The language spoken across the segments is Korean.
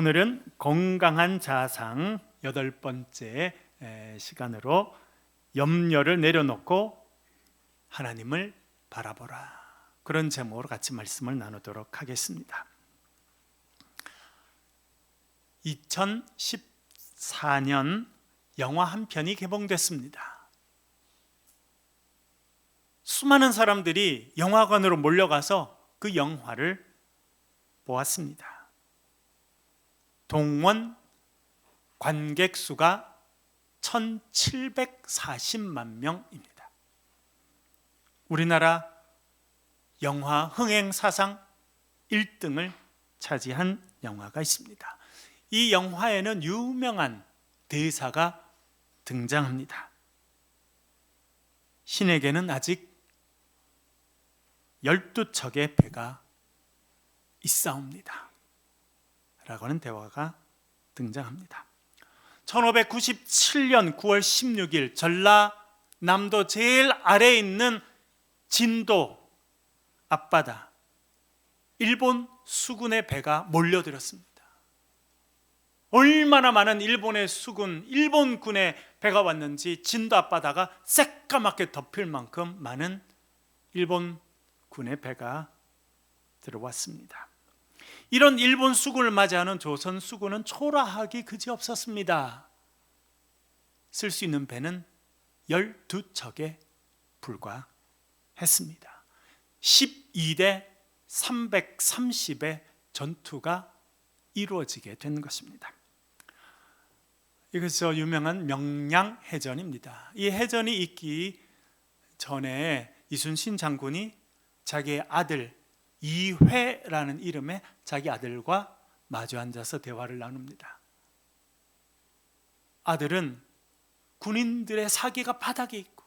오늘은 건강한 자상 여덟 번째 에, 시간으로 염려를 내려놓고 하나님을 바라보라 그런 제목으로 같이 말씀을 나누도록 하겠습니다. 2014년 영화 한 편이 개봉됐습니다. 수많은 사람들이 영화관으로 몰려가서 그 영화를 보았습니다. 동원 관객 수가 1740만 명입니다. 우리나라 영화 흥행 사상 1등을 차지한 영화가 있습니다. 이 영화에는 유명한 대사가 등장합니다. 신에게는 아직 12척의 배가 있사옵니다. 라고 하는 대화가 등장합니다. 1597년 9월 16일 전라남도 제일 아래에 있는 진도 앞바다 일본 수군의 배가 몰려들었습니다. 얼마나 많은 일본의 수군, 일본군의 배가 왔는지 진도 앞바다가 새까맣게 덮일 만큼 많은 일본 군의 배가 들어왔습니다. 이런 일본 수군을 맞이하는 조선 수군은 초라하기 그지없었습니다. 쓸 수 있는 배는 12척에 불과했습니다. 12대 330의 전투가 이루어지게 된 것입니다. 이것이 유명한 명량해전입니다. 이 해전이 있기 전에 이순신 장군이 자기의 아들 이회라는 이름의 자기 아들과 마주 앉아서 대화를 나눕니다. 아들은 군인들의 사기가 바닥에 있고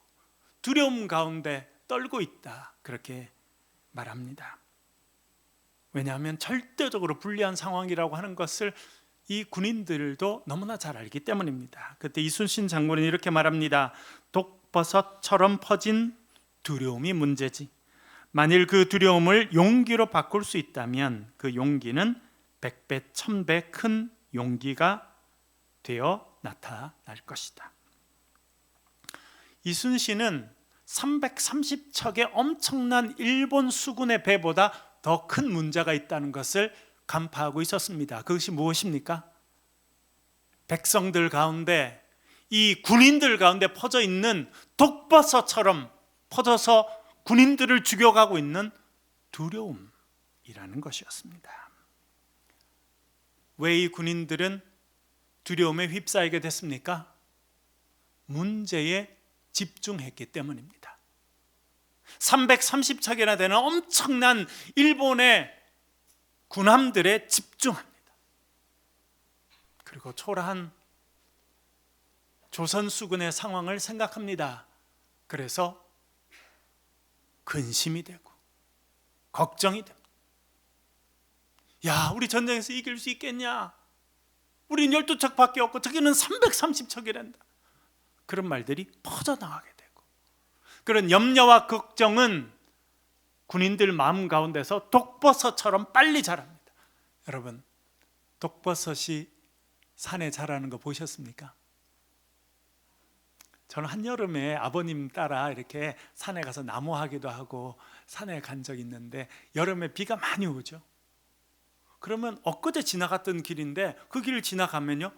두려움 가운데 떨고 있다. 그렇게 말합니다. 왜냐하면 절대적으로 불리한 상황이라고 하는 것을 이 군인들도 너무나 잘 알기 때문입니다. 그때 이순신 장군은 이렇게 말합니다. 독버섯처럼 퍼진 두려움이 문제지. 만일 그 두려움을 용기로 바꿀 수 있다면 그 용기는 백배 천배 큰 용기가 되어 나타날 것이다. 이순신은 330척의 엄청난 일본 수군의 배보다 더 큰 문제가 있다는 것을 간파하고 있었습니다. 그것이 무엇입니까? 백성들 가운데 이 군인들 가운데 퍼져 있는 독버섯처럼 퍼져서 군인들을 죽여가고 있는 두려움이라는 것이었습니다. 왜 이 군인들은 두려움에 휩싸이게 됐습니까? 문제에 집중했기 때문입니다. 330척이나 되는 엄청난 일본의 군함들에 집중합니다. 그리고 초라한 조선 수군의 상황을 생각합니다. 그래서 근심이 되고 걱정이 됩니다. 야, 우리 전쟁에서 이길 수 있겠냐? 우린 12척밖에 없고 저기는 330척이란다. 그런 말들이 퍼져나가게 되고 그런 염려와 걱정은 군인들 마음 가운데서 독버섯처럼 빨리 자랍니다. 여러분, 독버섯이 산에 자라는 거 보셨습니까? 저는 한여름에 아버님 따라 이렇게 산에 가서 나무하기도 하고 산에 간 적 있는데 여름에 비가 많이 오죠. 그러면 엊그제 지나갔던 길인데 그 길을 지나가면요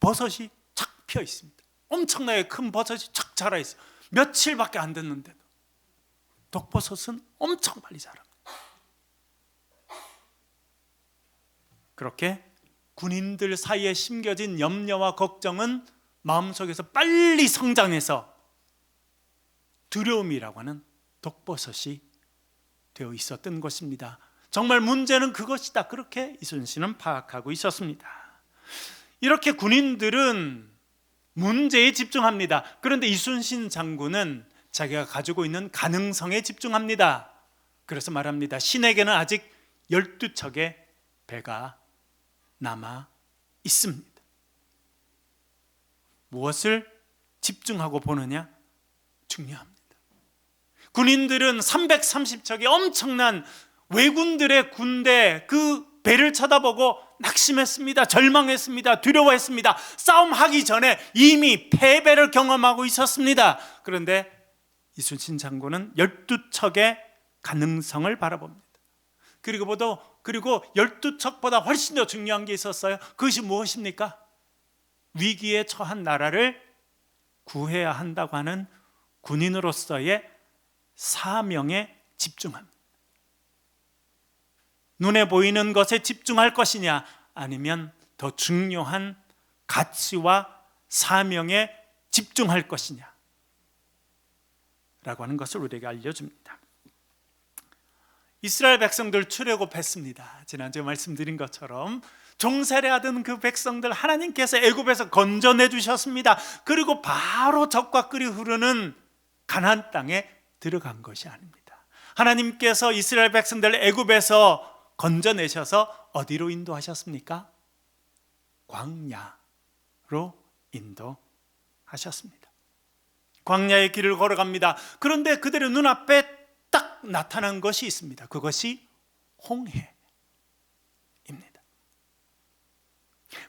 버섯이 착 피어 있습니다. 엄청나게 큰 버섯이 착 자라 있어요. 며칠밖에 안 됐는데도 독버섯은 엄청 빨리 자랍니다. 그렇게 군인들 사이에 심겨진 염려와 걱정은 마음속에서 빨리 성장해서 두려움이라고 하는 독버섯이 되어 있었던 것입니다. 정말 문제는 그것이다. 그렇게 이순신은 파악하고 있었습니다. 이렇게 군인들은 문제에 집중합니다. 그런데 이순신 장군은 자기가 가지고 있는 가능성에 집중합니다. 그래서 말합니다. 신에게는 아직 12척의 배가 남아 있습니다. 무엇을 집중하고 보느냐 중요합니다. 군인들은 330척의 엄청난 왜군들의 군대 그 배를 쳐다보고 낙심했습니다. 절망했습니다. 두려워했습니다. 싸움하기 전에 이미 패배를 경험하고 있었습니다. 그런데 이순신 장군은 12척의 가능성을 바라봅니다. 그리고 보도 그리고 12척보다 훨씬 더 중요한 게 있었어요. 그것이 무엇입니까? 위기에 처한 나라를 구해야 한다고 하는 군인으로서의 사명에 집중합니다. 눈에 보이는 것에 집중할 것이냐 아니면 더 중요한 가치와 사명에 집중할 것이냐 라고 하는 것을 우리에게 알려줍니다. 이스라엘 백성들 출애굽했습니다. 지난주에 말씀드린 것처럼 종살이 하던 그 백성들 하나님께서 애굽에서 건져내 주셨습니다. 그리고 바로 적과 끓이 흐르는 가나안 땅에 들어간 것이 아닙니다. 하나님께서 이스라엘 백성들 애굽에서 건져내셔서 어디로 인도하셨습니까? 광야로 인도하셨습니다. 광야의 길을 걸어갑니다. 그런데 그들의 눈앞에 딱 나타난 것이 있습니다. 그것이 홍해입니다.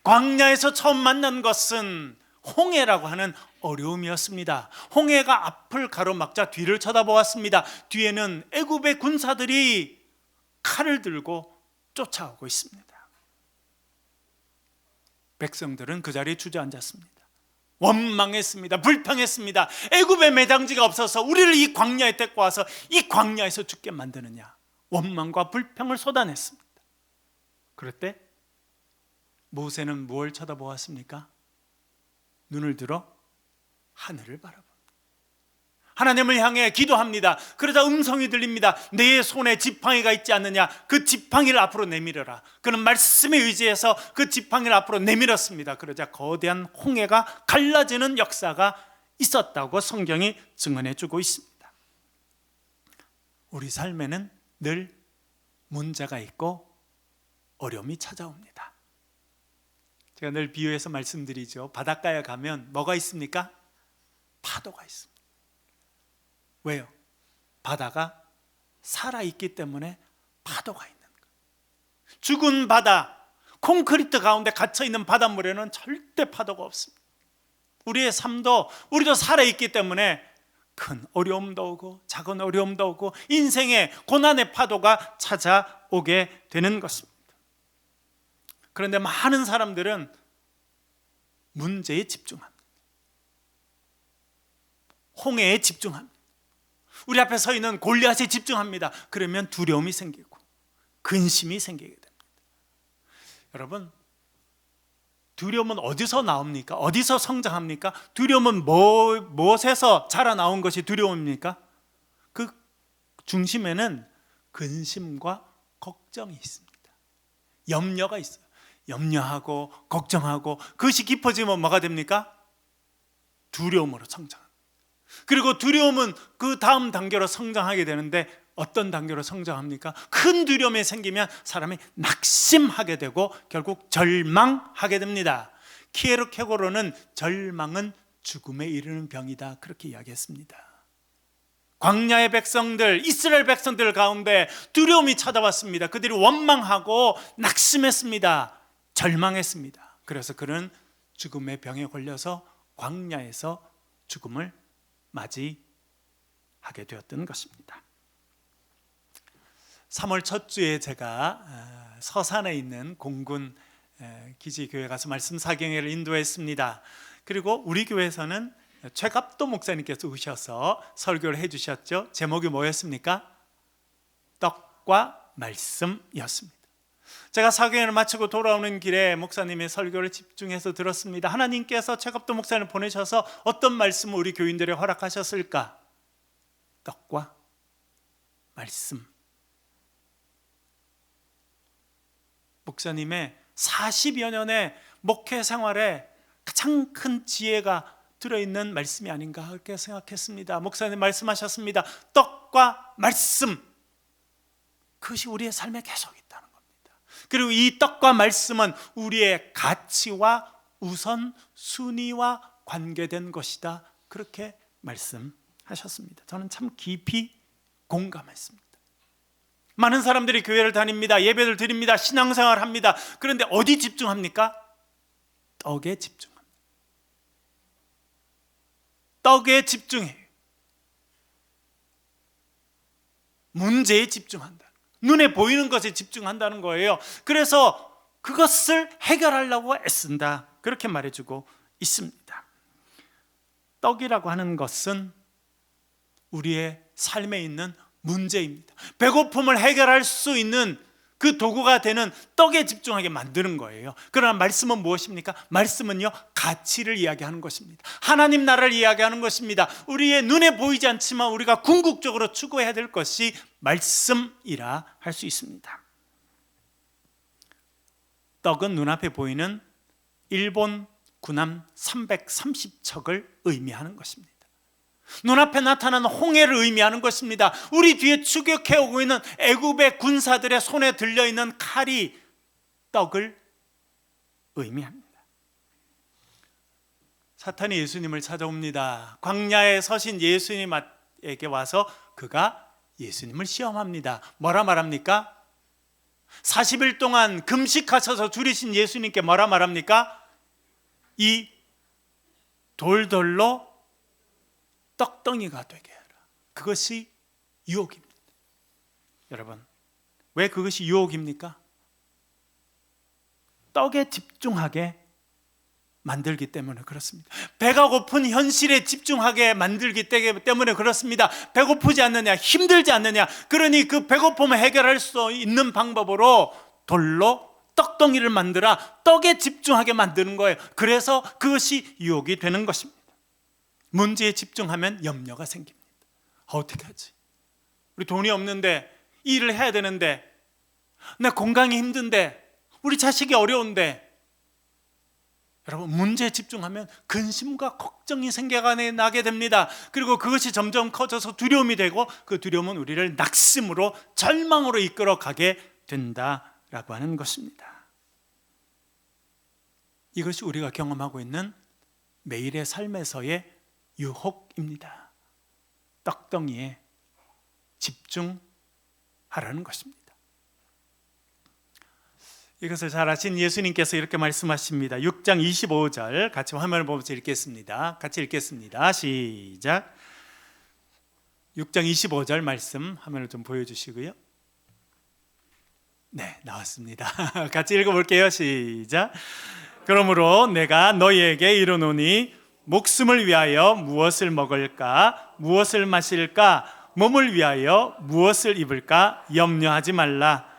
광야에서 처음 만난 것은 홍해라고 하는 어려움이었습니다. 홍해가 앞을 가로막자 뒤를 쳐다보았습니다. 뒤에는 애굽의 군사들이 칼을 들고 쫓아오고 있습니다. 백성들은 그 자리에 주저앉았습니다. 원망했습니다. 불평했습니다. 애굽의 매장지가 없어서 우리를 이 광야에 데리고 와서 이 광야에서 죽게 만드느냐. 원망과 불평을 쏟아냈습니다. 그럴 때 모세는 뭘 쳐다보았습니까? 눈을 들어 하늘을 바라봅니다. 하나님을 향해 기도합니다. 그러자 음성이 들립니다. 내 손에 지팡이가 있지 않느냐? 그 지팡이를 앞으로 내밀어라. 그는 말씀에 의지해서 그 지팡이를 앞으로 내밀었습니다. 그러자 거대한 홍해가 갈라지는 역사가 있었다고 성경이 증언해 주고 있습니다. 우리 삶에는 늘 문제가 있고 어려움이 찾아옵니다. 제가 늘 비유해서 말씀드리죠. 바닷가에 가면 뭐가 있습니까? 파도가 있습니다. 왜요? 바다가 살아있기 때문에 파도가 있는 거예요. 죽은 바다, 콘크리트 가운데 갇혀있는 바닷물에는 절대 파도가 없습니다. 우리의 삶도 우리도 살아있기 때문에 큰 어려움도 오고 작은 어려움도 오고 인생의 고난의 파도가 찾아오게 되는 것입니다. 그런데 많은 사람들은 문제에 집중합니다. 홍해에 집중합니다. 우리 앞에 서 있는 골리앗에 집중합니다. 그러면 두려움이 생기고 근심이 생기게 됩니다. 여러분, 두려움은 어디서 나옵니까? 어디서 성장합니까? 두려움은 뭐, 무엇에서 자라나온 것이 두려움입니까? 그 중심에는 근심과 걱정이 있습니다. 염려가 있어요. 염려하고 걱정하고 그것이 깊어지면 뭐가 됩니까? 두려움으로 성장. 그리고 두려움은 그 다음 단계로 성장하게 되는데 어떤 단계로 성장합니까? 큰 두려움이 생기면 사람이 낙심하게 되고 결국 절망하게 됩니다. 키에르 케고로는 절망은 죽음에 이르는 병이다 그렇게 이야기했습니다. 광야의 백성들, 이스라엘 백성들 가운데 두려움이 찾아왔습니다. 그들이 원망하고 낙심했습니다. 절망했습니다. 그래서 그는 죽음의 병에 걸려서 광야에서 죽음을 맞이하게 되었던 것입니다. 3월 첫 주에 제가 어, 서산에 있는 공군 기지 교회 가서 말씀 사경회를 인도했습니다. 그리고 우리 교회에서는 최갑도 목사님께서 오셔서 설교를 해주셨죠. 제목이 뭐였습니까? 떡과 말씀이었습니다. 제가 사경회를 마치고 돌아오는 길에 목사님의 설교를 집중해서 들었습니다. 하나님께서 최갑도 목사님을 보내셔서 어떤 말씀을 우리 교인들에 허락하셨을까? 떡과 말씀. 목사님의 40여 년의 목회 생활에 가장 큰 지혜가 들어있는 말씀이 아닌가 그렇게 생각했습니다. 목사님 말씀하셨습니다. 떡과 말씀. 그것이 우리의 삶에 계속 그리고 이 떡과 말씀은 우리의 가치와 우선 순위와 관계된 것이다. 그렇게 말씀하셨습니다. 저는 참 깊이 공감했습니다. 많은 사람들이 교회를 다닙니다. 예배를 드립니다. 신앙생활 합니다. 그런데 어디 집중합니까? 떡에 집중합니다. 떡에 집중해요. 문제에 집중한다. 눈에 보이는 것에 집중한다는 거예요. 그래서 그것을 해결하려고 애쓴다. 그렇게 말해주고 있습니다. 떡이라고 하는 것은 우리의 삶에 있는 문제입니다. 배고픔을 해결할 수 있는 그 도구가 되는 떡에 집중하게 만드는 거예요. 그러나 말씀은 무엇입니까? 말씀은요, 가치를 이야기하는 것입니다. 하나님 나라를 이야기하는 것입니다. 우리의 눈에 보이지 않지만 우리가 궁극적으로 추구해야 될 것이 말씀이라 할 수 있습니다. 떡은 눈앞에 보이는 일본 군함 330척을 의미하는 것입니다. 눈앞에 나타나는 홍해를 의미하는 것입니다. 우리 뒤에 추격해 오고 있는 애굽의 군사들의 손에 들려 있는 칼이 떡을 의미합니다. 사탄이 예수님을 찾아옵니다. 광야에 서신 예수님에게 와서 그가 예수님을 시험합니다. 뭐라 말합니까? 40일 동안 금식하셔서 줄이신 예수님께 뭐라 말합니까? 이 돌돌로 떡덩이가 되게 해라. 그것이 유혹입니다. 여러분, 왜 그것이 유혹입니까? 떡에 집중하게 만들기 때문에 그렇습니다. 배가 고픈 현실에 집중하게 만들기 때문에 그렇습니다. 배고프지 않느냐, 힘들지 않느냐. 그러니 그 배고픔을 해결할 수 있는 방법으로 돌로 떡덩이를 만들어 떡에 집중하게 만드는 거예요. 그래서 그것이 유혹이 되는 것입니다. 문제에 집중하면 염려가 생깁니다. 어떻게 하지? 우리 돈이 없는데 일을 해야 되는데 내 건강이 힘든데 우리 자식이 어려운데 여러분 문제에 집중하면 근심과 걱정이 생겨나게 됩니다. 그리고 그것이 점점 커져서 두려움이 되고 그 두려움은 우리를 낙심으로 절망으로 이끌어 가게 된다라고 하는 것입니다. 이것이 우리가 경험하고 있는 매일의 삶에서의 유혹입니다. 떡덩이에 집중하라는 것입니다. 이것을 잘 아신 예수님께서 이렇게 말씀하십니다. 6장 25절 같이 화면을 보면서 읽겠습니다. 같이 읽겠습니다. 시작. 6장 25절 말씀 화면을 좀 보여주시고요. 네, 나왔습니다. 같이 읽어볼게요. 시작. 그러므로 내가 너희에게 이르노니 목숨을 위하여 무엇을 먹을까, 무엇을 마실까, 몸을 위하여 무엇을 입을까 염려하지 말라.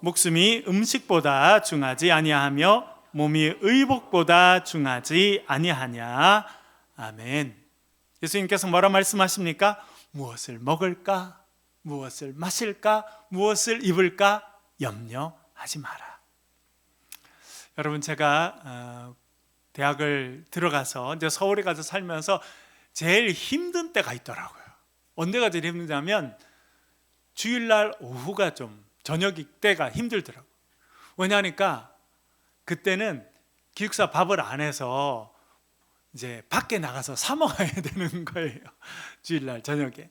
목숨이 음식보다 중하지 아니하며 몸이 의복보다 중하지 아니하냐. 아멘. 예수님께서 뭐라 말씀하십니까? 무엇을 먹을까? 무엇을 마실까? 무엇을 입을까? 염려하지 마라. 여러분 제가 어, 대학을 들어가서 이제 서울에 가서 살면서 제일 힘든 때가 있더라고요. 언제가 제일 힘드냐면 주일날 오후가 좀 저녁 때가 힘들더라고요. 왜냐하니까 그때는 기숙사 밥을 안 해서 이제 밖에 나가서 사 먹어야 되는 거예요. 주일날 저녁에.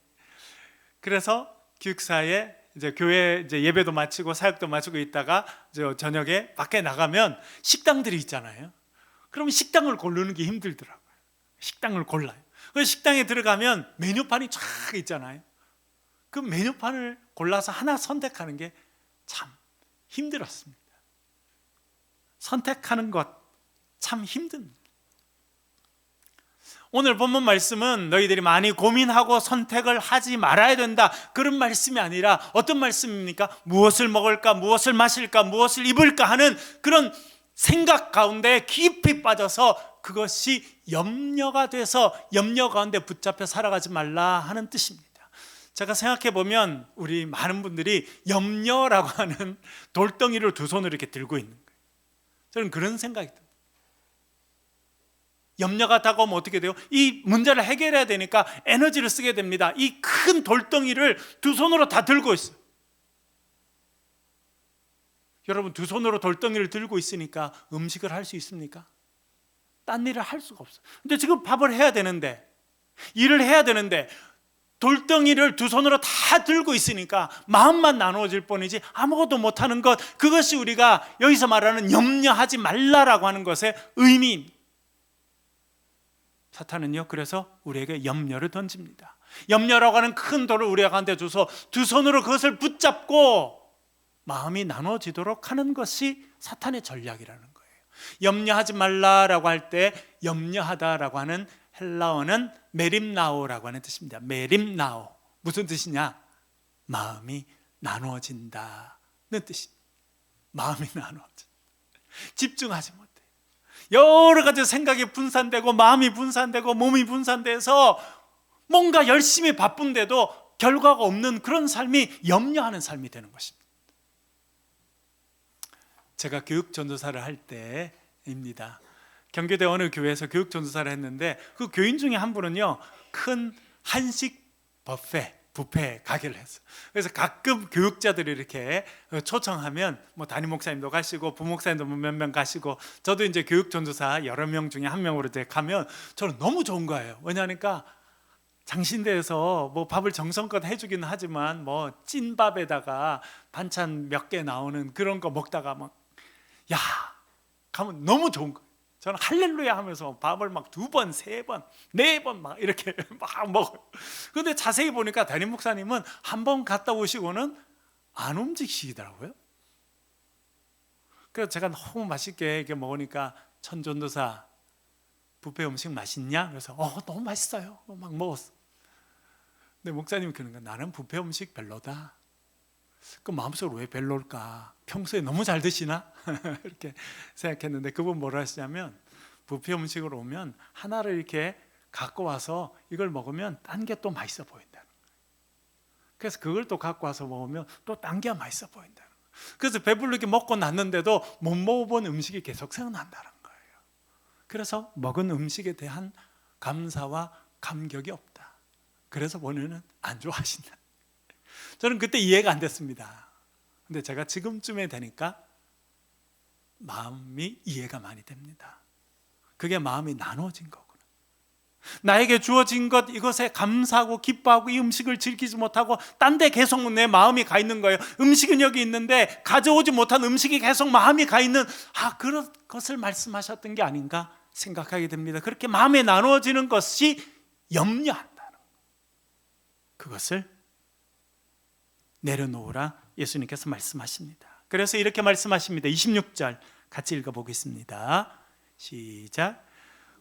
그래서 기숙사에 이제 교회 이제 예배도 마치고 사역도 마치고 있다가 저 저녁에 밖에 나가면 식당들이 있잖아요. 그러면 식당을 고르는 게 힘들더라고요. 식당을 골라요. 그 식당에 들어가면 메뉴판이 쫙 있잖아요. 그 메뉴판을 골라서 하나 선택하는 게 참 힘들었습니다. 선택하는 것 참 힘듭니다. 오늘 본문 말씀은 너희들이 많이 고민하고 선택을 하지 말아야 된다. 그런 말씀이 아니라 어떤 말씀입니까? 무엇을 먹을까, 무엇을 마실까, 무엇을 입을까 하는 그런 생각 가운데 깊이 빠져서 그것이 염려가 돼서 염려 가운데 붙잡혀 살아가지 말라 하는 뜻입니다. 제가 생각해 보면 우리 많은 분들이 염려라고 하는 돌덩이를 두 손으로 이렇게 들고 있는 거예요. 저는 그런 생각이 듭니다. 염려가 다가오면 어떻게 돼요? 이 문제를 해결해야 되니까 에너지를 쓰게 됩니다. 이 큰 돌덩이를 두 손으로 다 들고 있어요. 여러분 두 손으로 돌덩이를 들고 있으니까 음식을 할 수 있습니까? 딴 일을 할 수가 없어요. 근데 지금 밥을 해야 되는데 일을 해야 되는데 돌덩이를 두 손으로 다 들고 있으니까 마음만 나누어질 뿐이지 아무것도 못하는 것 그것이 우리가 여기서 말하는 염려하지 말라라고 하는 것의 의미입니다. 사탄은요 그래서 우리에게 염려를 던집니다. 염려라고 하는 큰 돌을 우리 가운데 두서 두 손으로 그것을 붙잡고 마음이 나눠지도록 하는 것이 사탄의 전략이라는 거예요. 염려하지 말라라고 할 때 염려하다라고 하는 헬라어는 메림나오라고 하는 뜻입니다. 메림나오 무슨 뜻이냐? 마음이 나누어진다는 뜻입니다. 마음이 나누어져. 집중하지 못해. 여러 가지 생각이 분산되고 마음이 분산되고 몸이 분산돼서 뭔가 열심히 바쁜데도 결과가 없는 그런 삶이 염려하는 삶이 되는 것입니다. 제가 교육 전도사를 할 때입니다. 경기대 어느 교회에서 교육 전도사를 했는데 그 교인 중에 한 분은요 큰 한식 버페 부페 가게를 했어요. 그래서 가끔 교육자들이 이렇게 초청하면 뭐 담임 목사님도 가시고 부목사님도 뭐몇명 가시고 저도 이제 교육 전도사 여러 명 중에 한 명으로 이제 가면 저는 너무 좋은 거예요. 왜냐하니까 장신대에서 뭐 밥을 정성껏 해주기는 하지만 뭐 찐밥에다가 반찬 몇 개 나오는 그런 거 먹다가 막 야 가면 너무 좋은 거예요. 저는 할렐루야 하면서 밥을 막 두 번, 세 번, 네 번 막 이렇게 막 먹어요. 근데 자세히 보니까 담임 목사님은 한 번 갔다 오시고는 안 움직이시더라고요. 그래서 제가 너무 맛있게 이렇게 먹으니까 천전도사 부페 음식 맛있냐? 그래서 어 너무 맛있어요. 막 먹었어. 근데 목사님이 그러는 거야. 나는 부페 음식 별로다. 그 마음속으로 왜 별로일까? 평소에 너무 잘 드시나? 이렇게 생각했는데 그분 뭐라 하시냐면 부페 음식으로 오면 하나를 이렇게 갖고 와서 이걸 먹으면 딴 게 또 맛있어 거예요. 그래서 그걸 또 갖고 와서 먹으면 또 딴 게 맛있어 거예요. 그래서 배불르게 먹고 났는데도 못 먹어본 음식이 계속 생각난다는 거예요. 그래서 먹은 음식에 대한 감사와 감격이 없다. 그래서 본인은 안 좋아하신다. 저는 그때 이해가 안 됐습니다. 근데 제가 지금쯤에 되니까 마음이 이해가 많이 됩니다. 그게 마음이 나눠진 거구나. 나에게 주어진 것 이것에 감사하고 기뻐하고 이 음식을 즐기지 못하고 딴 데 계속 내 마음이 가 있는 거예요. 음식은 여기 있는데 가져오지 못한 음식이 계속 마음이 가 있는 아 그런 것을 말씀하셨던 게 아닌가 생각하게 됩니다. 그렇게 마음에 나누어지는 것이 염려한다는 그것을 내려놓으라 예수님께서 말씀하십니다. 그래서 이렇게 말씀하십니다. 26절 같이 읽어보겠습니다. 시작.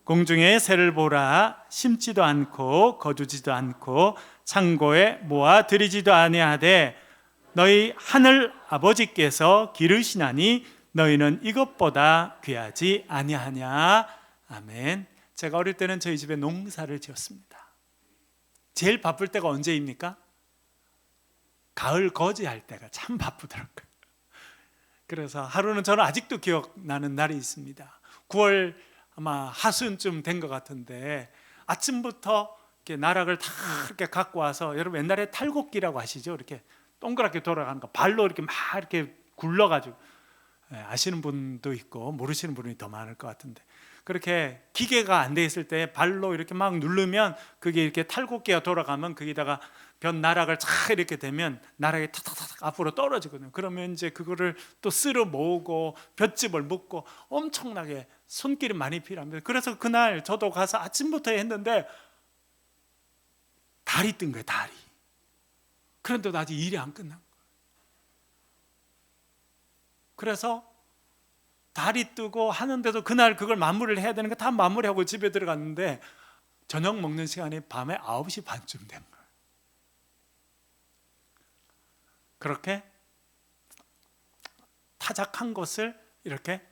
공중에 새를 보라 심지도 않고 거두지도 않고 창고에 모아 들이지도 아니하되 너희 하늘 아버지께서 기르시나니 너희는 이것보다 귀하지 아니하냐 아멘. 제가 어릴 때는 저희 집에 농사를 지었습니다. 제일 바쁠 때가 언제입니까? 가을 거지할 때가 참 바쁘더라고요. 그래서 하루는 저는 아직도 기억나는 날이 있습니다. 9월 아마 하순쯤 된 것 같은데 아침부터 이렇게 나락을 다 이렇게 갖고 와서 여러분 옛날에 탈곡기라고 하시죠? 이렇게 동그랗게 돌아가는 거 발로 이렇게 막 이렇게 굴러가지고 예, 아시는 분도 있고 모르시는 분이 더 많을 것 같은데 그렇게 기계가 안 돼 있을 때 발로 이렇게 막 누르면 그게 이렇게 탈곡기가 돌아가면 거기다가 변 나락을 쫙 이렇게 되면 나락이 탁탁탁 앞으로 떨어지거든요. 그러면 이제 그거를 또 쓸어 모으고 볏짚을 묶고 엄청나게 손길이 많이 필요합니다. 그래서 그날 저도 가서 아침부터 했는데 달이 뜬 거예요, 달이. 그런데도 아직 일이 안 끝난 거예요. 그래서 달이 뜨고 하는데도 그날 그걸 마무리를 해야 되는 거 다 마무리하고 집에 들어갔는데 저녁 먹는 시간이 밤에 9시 반쯤 된 거예요. 그렇게 타작한 것을 이렇게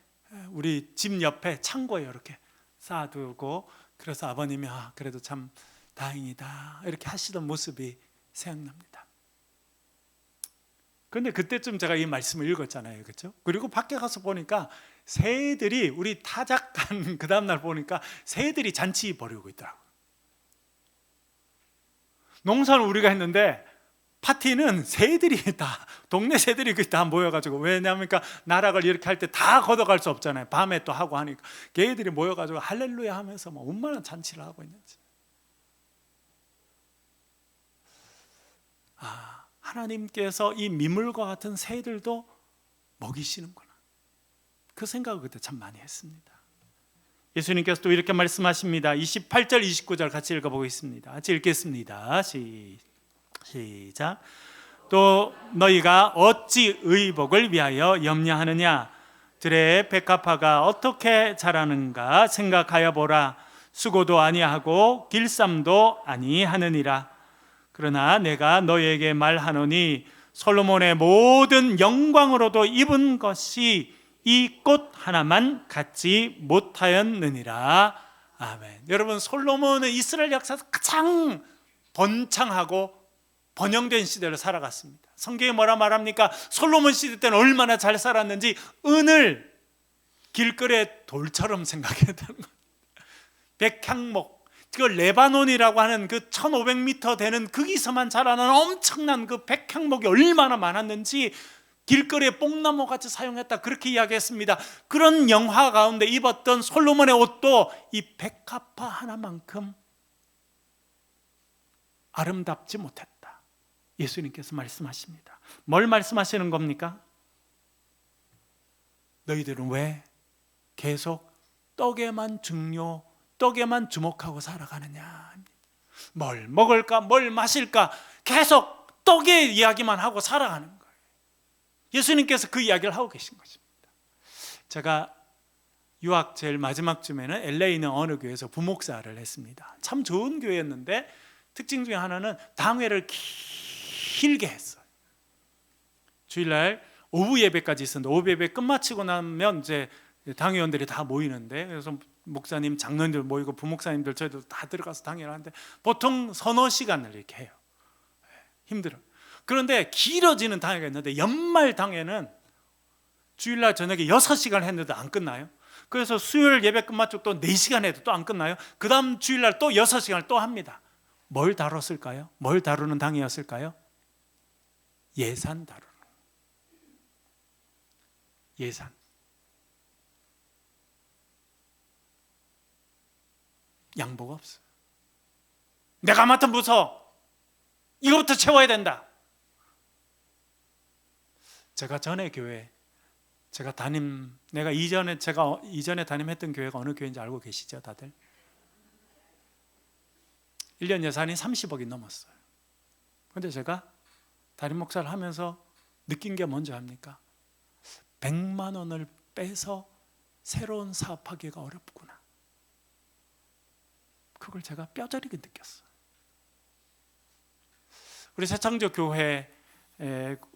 우리 집 옆에 창고에 이렇게 쌓아두고 그래서 아버님이 아 그래도 참 다행이다 이렇게 하시던 모습이 생각납니다. 그런데 그때쯤 제가 이 말씀을 읽었잖아요, 그렇죠? 그리고 밖에 가서 보니까 새들이 우리 타작한 그 다음 날 보니까 새들이 잔치 벌이고 있더라고. 농사는 우리가 했는데 파티는 새들이 다 동네 새들이 다 모여가지고 왜냐하면 나락을 이렇게 할 때 다 걷어갈 수 없잖아요. 밤에 또 하고 하니까 걔들이 모여가지고 할렐루야 하면서 뭐 얼마나 잔치를 하고 있는지. 아, 하나님께서 이 미물과 같은 새들도 먹이시는구나. 그 생각을 그때 참 많이 했습니다. 예수님께서 또 이렇게 말씀하십니다. 28절, 29절 같이 읽어보겠습니다. 같이 읽겠습니다. 시, 시작. 또 너희가 어찌 의복을 위하여 염려하느냐? 들의 백합화가 어떻게 자라는가 생각하여 보라. 수고도 아니하고 길쌈도 아니하느니라. 그러나 내가 너희에게 말하노니 솔로몬의 모든 영광으로도 입은 것이 이 꽃 하나만 갖지 못하였느니라. 아멘. 여러분 솔로몬은 이스라엘 역사에서 가장 번창하고 번영된 시대를 살아갔습니다. 성경에 뭐라 말합니까? 솔로몬 시대 때는 얼마나 잘 살았는지 은을 길거리의 돌처럼 되는 거예요. 백향목, 그 레바논이라고 하는 그 1500m 되는 거기서만 자라는 엄청난 그 백향목이 얼마나 많았는지 길거리에 뽕나무 같이 사용했다 그렇게 이야기했습니다. 그런 영화 가운데 입었던 솔로몬의 옷도 이 백합화 하나만큼 아름답지 못했다. 예수님께서 말씀하십니다. 뭘 말씀하시는 겁니까? 너희들은 왜 계속 떡에만 중요, 떡에만 주목하고 살아가느냐? 뭘 먹을까, 뭘 마실까, 계속 떡의 이야기만 하고 살아가는 거예요. 예수님께서 그 이야기를 하고 계신 것입니다. 제가 유학 제일 마지막 쯤에는 LA 있는 어느 교회에서 부목사를 했습니다. 참 좋은 교회였는데 특징 중에 하나는 당회를 길게 했어요. 주일날 오후 예배까지 있었는데 오후 예배 끝마치고 나면 이제 당회원들이 다 모이는데 그래서 목사님, 장로님들 모이고 부목사님들 저희도 다 들어가서 당회를 하는데 보통 서너 시간을 이렇게 해요. 힘들어. 그런데 길어지는 당회가 있는데 연말 당회는 주일날 저녁에 6시간 했는데 안 끝나요. 그래서 수요일 예배 끝마치고 또 4시간 해도 또 안 끝나요. 그 다음 주일날 또 6시간을 또 합니다. 뭘 다뤘을까요? 뭘 다루는 당이었을까요? 예산 다루는 예산 양보가 없어요. 내가 맡은 부서 이거부터 채워야 된다. 제가 전에 교회 제가 담임 내가 이전에 제가 이전에 담임했던 교회가 어느 교회인지 알고 계시죠, 다들? 1년 예산이 30억이 넘었어요. 근데 제가 담임 목사를 하면서 느낀 게 뭔지 압니까? 100만 원을 빼서 새로운 사업하기가 어렵구나. 그걸 제가 뼈저리게 느꼈어요. 우리 새창조 교회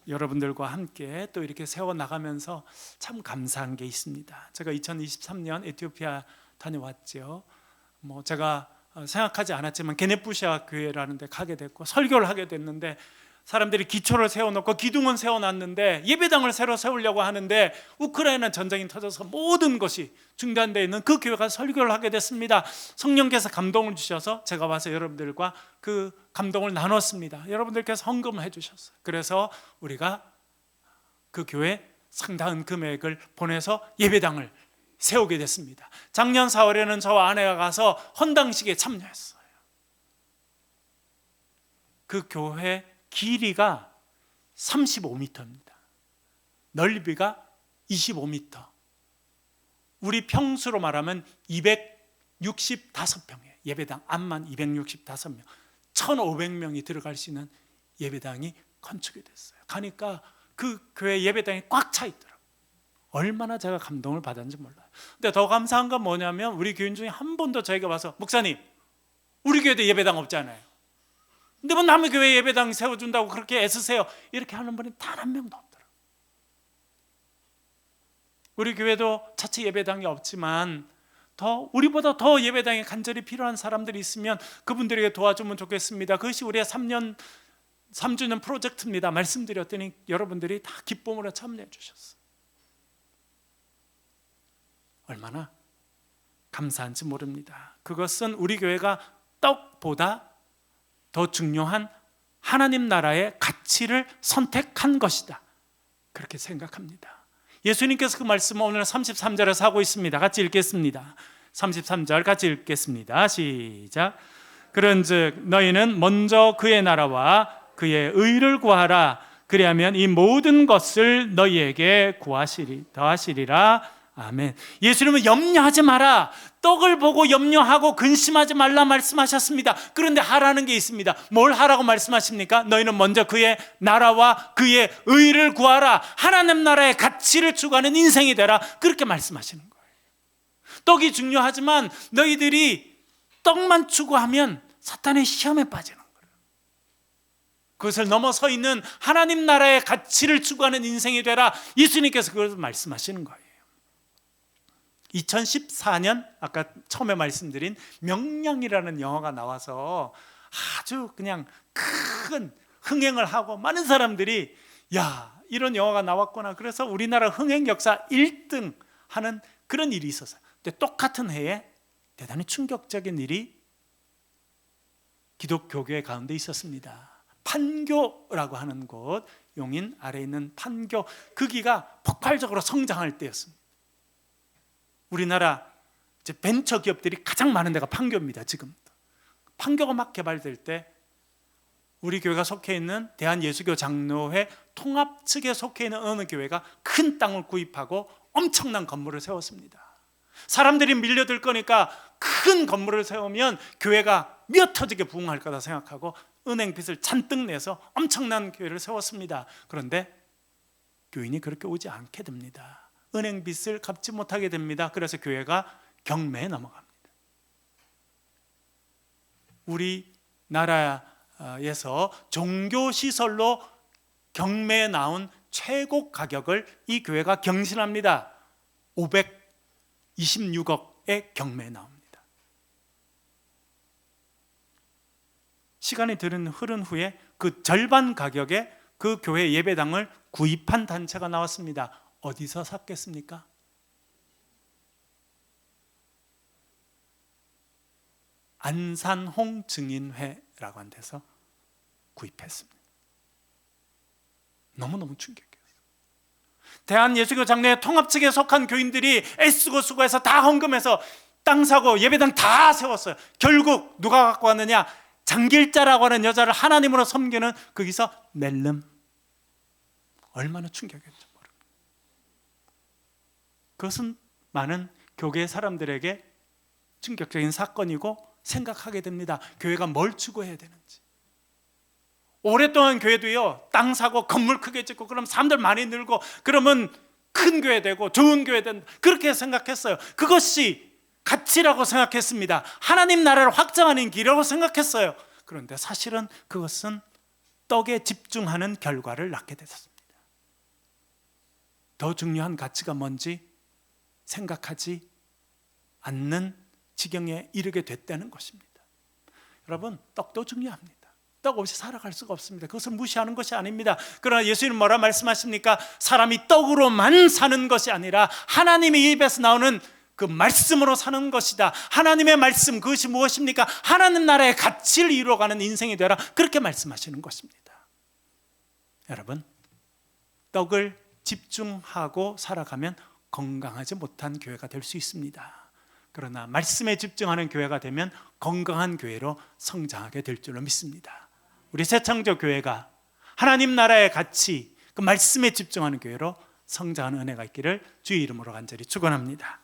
여러분들과 함께 또 이렇게 세워 나가면서 참 감사한 게 있습니다. 제가 2023년 에티오피아 다녀왔죠. 뭐 제가 생각하지 않았지만 게네푸시아 교회라는 데 가게 됐고 설교를 하게 됐는데 사람들이 기초를 세워놓고 기둥은 세워놨는데 예배당을 새로 세우려고 하는데 우크라이나 전쟁이 터져서 모든 것이 중단되어 있는 그 교회가 설교를 하게 됐습니다. 성령께서 감동을 주셔서 제가 와서 여러분들과 그 감동을 나눴습니다. 여러분들께서 헌금을 해주셨어요. 그래서 우리가 그 교회 상당한 금액을 보내서 예배당을 세우게 됐습니다. 작년 4월에는 저와 아내가 가서 헌당식에 참여했어요. 그 교회 길이가 35m입니다. 넓이가 25m. 우리 평수로 말하면 265평이에요. 예배당 암만 265명. 1,500명이 들어갈 수 있는 예배당이 건축이 됐어요. 가니까 그 교회 예배당이 꽉 차 있더라고요. 얼마나 제가 감동을 받았는지 몰라요. 근데 더 감사한 건 뭐냐면 우리 교인 중에 한 번도 저희가 와서 목사님, 우리 교회도 예배당 없잖아요. 근데 뭐 남의 교회 예배당 세워준다고 그렇게 애쓰세요. 이렇게 하는 분이 단 한 명도 없더라고요. 우리 교회도 자체 예배당이 없지만 더 우리보다 더 예배당에 간절히 필요한 사람들이 있으면 그분들에게 도와주면 좋겠습니다. 그것이 우리의 3년 3주년 프로젝트입니다. 말씀드렸더니 여러분들이 다 기쁨으로 참여해 주셨어요. 얼마나 감사한지 모릅니다. 그것은 우리 교회가 떡보다 더 중요한 하나님 나라의 가치를 선택한 것이다. 그렇게 생각합니다. 예수님께서 그 말씀을 오늘 33절에서 하고 있습니다. 같이 읽겠습니다. 33절 같이 읽겠습니다. 시작. 그런즉 너희는 먼저 그의 나라와 그의 의를 구하라 그리하면 이 모든 것을 너희에게 구하시리 더하시리라 아멘. 예수님은 염려하지 마라. 떡을 보고 염려하고 근심하지 말라 말씀하셨습니다. 그런데 하라는 게 있습니다. 뭘 하라고 말씀하십니까? 너희는 먼저 그의 나라와 그의 의를 구하라. 하나님 나라의 가치를 추구하는 인생이 되라. 그렇게 말씀하시는 거예요. 떡이 중요하지만 너희들이 떡만 추구하면 사탄의 시험에 빠지는 거예요. 그것을 넘어서 있는 하나님 나라의 가치를 추구하는 인생이 되라. 예수님께서 그것을 말씀하시는 거예요. 2014년 아까 처음에 말씀드린 명량이라는 영화가 나와서 아주 그냥 큰 흥행을 하고 많은 사람들이 야 이런 영화가 나왔구나 그래서 우리나라 흥행 역사 1등 하는 그런 일이 있었어요. 근데 똑같은 해에 대단히 충격적인 일이 기독교계 가운데 있었습니다. 판교라고 하는 곳 용인 아래 있는 판교 거기가 폭발적으로 성장할 때였습니다. 우리나라 이제 벤처 기업들이 가장 많은 데가 판교입니다. 지금 판교가 막 개발될 때 우리 교회가 속해 있는 대한예수교 장로회 통합 측에 속해 있는 어느 교회가 큰 땅을 구입하고 엄청난 건물을 세웠습니다. 사람들이 밀려들 거니까 큰 건물을 세우면 교회가 미어터지게 부흥할 거다 생각하고 은행 빚을 잔뜩 내서 엄청난 교회를 세웠습니다. 그런데 교인이 그렇게 오지 않게 됩니다. 은행 빚을 갚지 못하게 됩니다. 그래서 교회가 경매에 넘어갑니다. 우리 나라에서 종교 시설로 경매에 나온 최고 가격을 이 교회가 경신합니다. 526억의 경매에 나옵니다. 시간이 들은 흐른 후에 그 절반 가격에 그 교회 예배당을 구입한 단체가 나왔습니다. 어디서 샀겠습니까? 안산홍 증인회라고 한 데서 구입했습니다. 너무너무 충격이었어요. 대한예수교 장로회 통합 측에 속한 교인들이 애쓰고 수고해서 다 헌금해서 땅 사고 예배당 다 세웠어요. 결국 누가 갖고 왔느냐? 장길자라고 하는 여자를 하나님으로 섬기는 거기서 낼름. 얼마나 충격이었죠. 그것은 많은 교계 사람들에게 충격적인 사건이고 생각하게 됩니다. 교회가 뭘 추구해야 되는지. 오랫동안 교회도요, 땅 사고 건물 크게 짓고 그럼 사람들 많이 늘고 그러면 큰 교회 되고 좋은 교회 된다. 그렇게 생각했어요. 그것이 가치라고 생각했습니다. 하나님 나라를 확장하는 길이라고 생각했어요. 그런데 사실은 그것은 떡에 집중하는 결과를 낳게 됐습니다. 더 중요한 가치가 뭔지 생각하지 않는 지경에 이르게 됐다는 것입니다. 여러분, 떡도 중요합니다. 떡 없이 살아갈 수가 없습니다. 그것을 무시하는 것이 아닙니다. 그러나 예수님 뭐라 말씀하십니까? 사람이 떡으로만 사는 것이 아니라 하나님의 입에서 나오는 그 말씀으로 사는 것이다. 하나님의 말씀 그것이 무엇입니까? 하나님 나라의 가치를 이루어가는 인생이 되라. 그렇게 말씀하시는 것입니다. 여러분, 떡을 집중하고 살아가면 건강하지 못한 교회가 될 수 있습니다. 그러나 말씀에 집중하는 교회가 되면 건강한 교회로 성장하게 될 줄로 믿습니다. 우리 새창조 교회가 하나님 나라의 가치, 그 말씀에 집중하는 교회로 성장하는 은혜가 있기를 주의 이름으로 간절히 축원합니다.